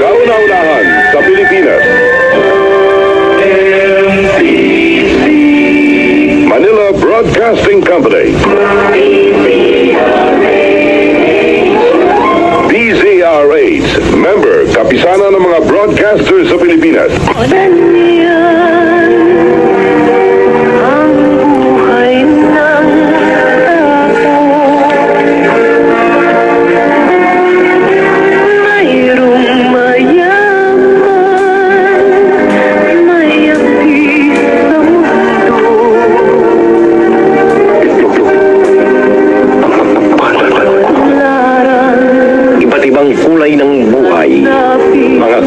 Kauna-unahan sa Pilipinas. Manila Broadcasting Company. DZRH, member, kapisana ng mga broadcasters sa Pilipinas.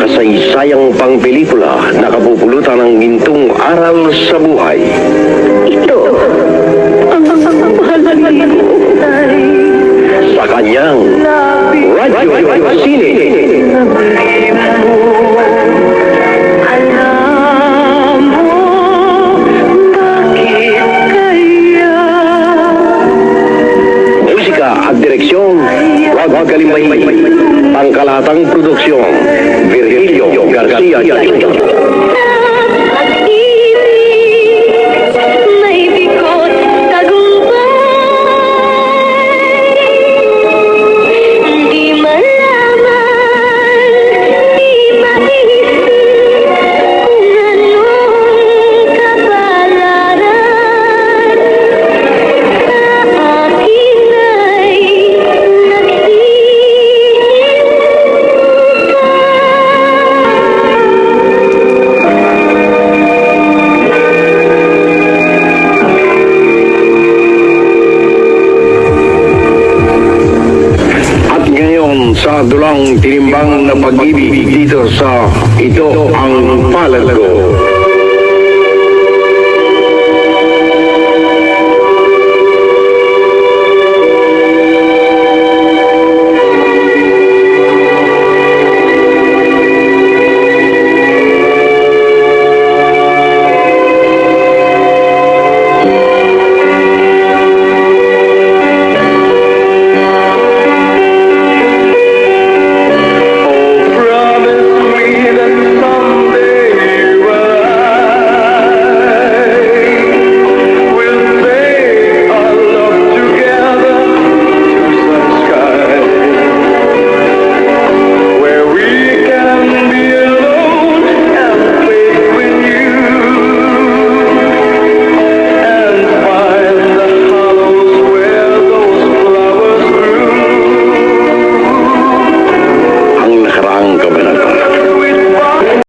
Napi Mga kasaysayang pang pelikula na kapupulutan ng gintong aral sa buhay. Ito ang mahalintay Sa kanyang radyo at sine. Wag kalimay. Pangkalatang produksyon, Virgilio Garcia Jr. sa dulang tinimbang na pag-ibig dito sa Ito ang Palad Ko.